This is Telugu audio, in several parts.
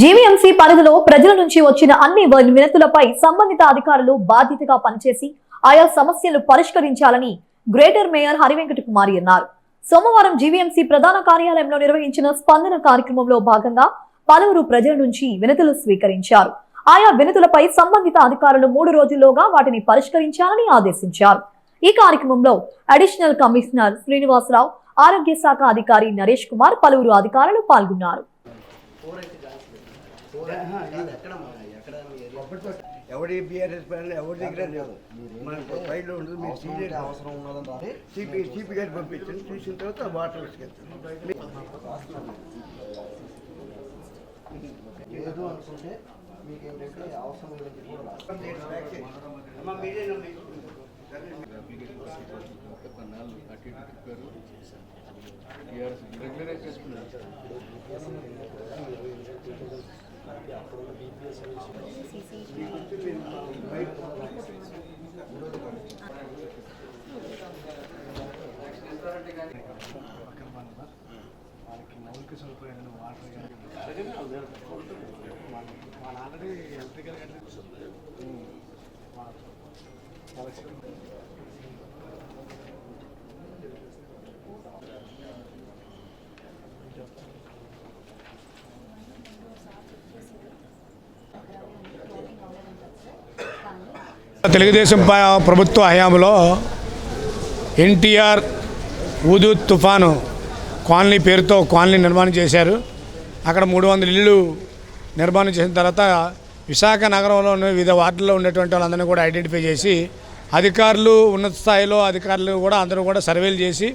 జీవీఎంసీ పరిధిలో ప్రజల నుంచి వచ్చిన అన్ని వినతులపై సంబంధిత అధికారులు బాధ్యతగా పనిచేసి ఆయా సమస్యలు పరిష్కరించాలని గ్రేటర్ మేయర్ హరివెంకట కుమారి అన్నారు. సోమవారం జీవీఎంసీ ప్రధాన కార్యాలయంలో నిర్వహించిన స్పందన కార్యక్రమంలో భాగంగా పలువురు ప్రజల నుంచి వినతులు స్వీకరించారు. ఆయా వినతులపై సంబంధిత అధికారులు మూడు రోజుల్లోగా వాటిని పరిష్కరించాలని ఆదేశించారు. ఈ కార్యక్రమంలో అడిషనల్ కమిషనర్ శ్రీనివాసరావు ఆరోగ్య శాఖ అధికారి నరేష్ కుమార్ పలువురు అధికారులు పాల్గొన్నారు. ఎవడి బీఆర్ఎస్ ప్లాన్ ఎవరి దగ్గర లేవు మనకు ఫైల్లో ఉంటుంది మీరు సీనియర్ అవసరం ఉన్నదని సిపి సిపి గారు పంపించండి. చూసిన తర్వాత వాటర్ తీసుకెళ్తాను లేదు అనుకుంటే మీకు ఏంటంటే అవసరం లేదని వాళ్ళకి మౌలిక సదుపాయాలు వాటర్ కానీ వాళ్ళు ఆల్రెడీ ఎలక్ట్రికల్ కానీ తెలుగుదేశం ప్రభుత్వ హయాంలో ఎన్టీఆర్ ఉదు తుఫాను కాలనీ పేరుతో కాలనీ నిర్మాణం చేశారు. అక్కడ మూడు వందల ఇళ్ళు నిర్మాణం చేసిన తర్వాత విశాఖ నగరంలో ఉన్న వివిధ వార్డుల్లో ఉన్నటువంటి వాళ్ళందరినీ కూడా ఐడెంటిఫై చేసి అధికారులు ఉన్నత స్థాయిలో అధికారులు కూడా అందరూ కూడా సర్వేలు చేసి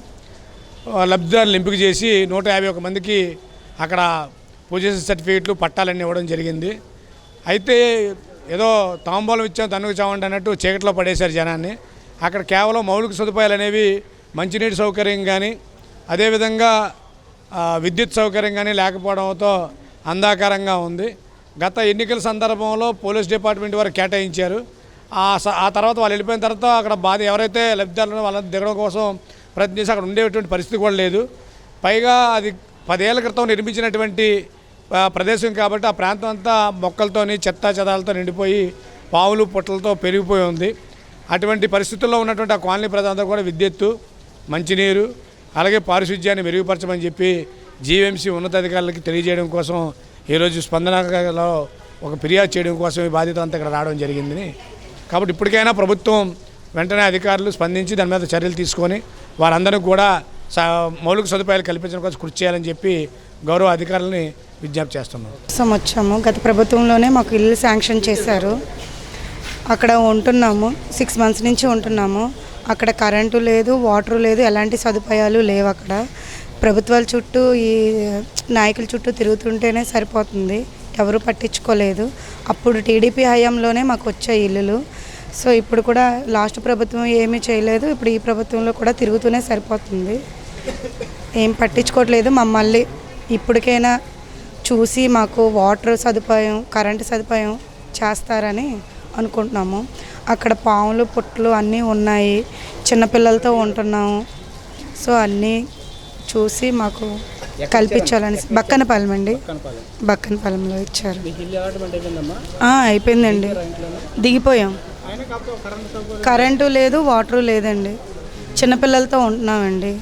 లబ్ధిదారులు ఎంపిక చేసి నూట యాభై ఒక మందికి అక్కడ పొజిషన్ సర్టిఫికేట్లు పట్టాలన్నీ ఇవ్వడం జరిగింది. అయితే ఏదో తాంబూలం ఇచ్చాం తన్నుకు చావండి అన్నట్టు చీకట్లో పడేశారు జనాన్ని. అక్కడ కేవలం మౌలిక సదుపాయాలు అనేవి మంచినీటి సౌకర్యం కానీ అదేవిధంగా విద్యుత్ సౌకర్యం కానీ లేకపోవడంతో అంధాకారంగా ఉంది. గత ఎన్నికల సందర్భంలో పోలీస్ డిపార్ట్మెంట్ వారు కేటాయించారు. ఆ తర్వాత వాళ్ళు వెళ్ళిపోయిన తర్వాత అక్కడ బాధ ఎవరైతే లబ్ధిదారులు వాళ్ళని దిగడం కోసం ప్రయత్నం చేసి అక్కడ ఉండేటువంటి పరిస్థితి కూడా లేదు. పైగా అది పదేళ్ళ క్రితం నిర్మించినటువంటి ప్రదేశం కాబట్టి ఆ ప్రాంతం అంతా మొక్కలతోని చెత్త చెదాలతో నిండిపోయి పావులు పుట్టలతో పెరిగిపోయి ఉంది. అటువంటి పరిస్థితుల్లో ఉన్నటువంటి ఆ కాలనీ ప్రజలందరూ కూడా విద్యుత్తు మంచినీరు అలాగే పారిశుధ్యాన్ని మెరుగుపరచమని చెప్పి జీవీఎంసీ ఉన్నతాధికారులకి తెలియజేయడం కోసం ఈరోజు స్పందనలో ఒక ఫిర్యాదు చేయడం కోసం ఈ బాధ్యత అంతా ఇక్కడ రావడం జరిగింది కాబట్టి ఇప్పటికైనా ప్రభుత్వం వెంటనే అధికారులు స్పందించి దాని మీద చర్యలు తీసుకొని వారందరికీ కూడా మౌలిక సదుపాయాలు కల్పించడం కోసం కృషి చేయాలని చెప్పి గౌరవ అధికారులని విజ్ఞప్తి చేస్తున్నాం. వచ్చాము. గత ప్రభుత్వంలోనే మాకు ఇల్లు శాంక్షన్ చేశారు. అక్కడ ఉంటున్నాము. సిక్స్ మంత్స్ నుంచి ఉంటున్నాము. అక్కడ కరెంటు లేదు వాటర్ లేదు ఎలాంటి సదుపాయాలు లేవు అక్కడ. ప్రభుత్వాల చుట్టూ ఈ నాయకుల చుట్టూ తిరుగుతుంటేనే సరిపోతుంది. ఎవరు పట్టించుకోలేదు. అప్పుడు టీడీపీ హయాంలోనే మాకు వచ్చాయి ఇల్లులు. సో ఇప్పుడు కూడా లాస్ట్ ప్రభుత్వం ఏమీ చేయలేదు. ఇప్పుడు ఈ ప్రభుత్వంలో కూడా తిరుగుతూనే సరిపోతుంది. ఏం పట్టించుకోవట్లేదు. మమ్మల్ని ఇప్పటికైనా చూసి మాకు వాటర్ సదుపాయం కరెంటు సదుపాయం చేస్తారని అనుకుంటున్నాము. అక్కడ పాములు పుట్లు అన్నీ ఉన్నాయి. చిన్నపిల్లలతో ఉంటున్నాము. సో అన్నీ చూసి మాకు కల్పించాలని బక్కనపాలెం అండి బక్కనపాలెంలో. ఇచ్చారు. అయిపోయిందండి. దిగిపోయాం. కరెంటు లేదు. వాటర్ లేదండి. చిన్నపిల్లలతో ఉంటున్నామండి.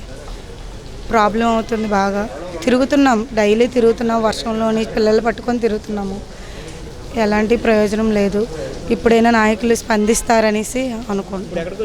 ప్రాబ్లం అవుతుంది బాగా. తిరుగుతున్నాం. డైలీ తిరుగుతున్నాం. వర్షంలోని పిల్లలు పట్టుకొని తిరుగుతున్నాము. ఎలాంటి ప్రయోజనం లేదు. ఇప్పుడైనా నాయకులు స్పందిస్తారనేసి అనుకుంటున్నాను.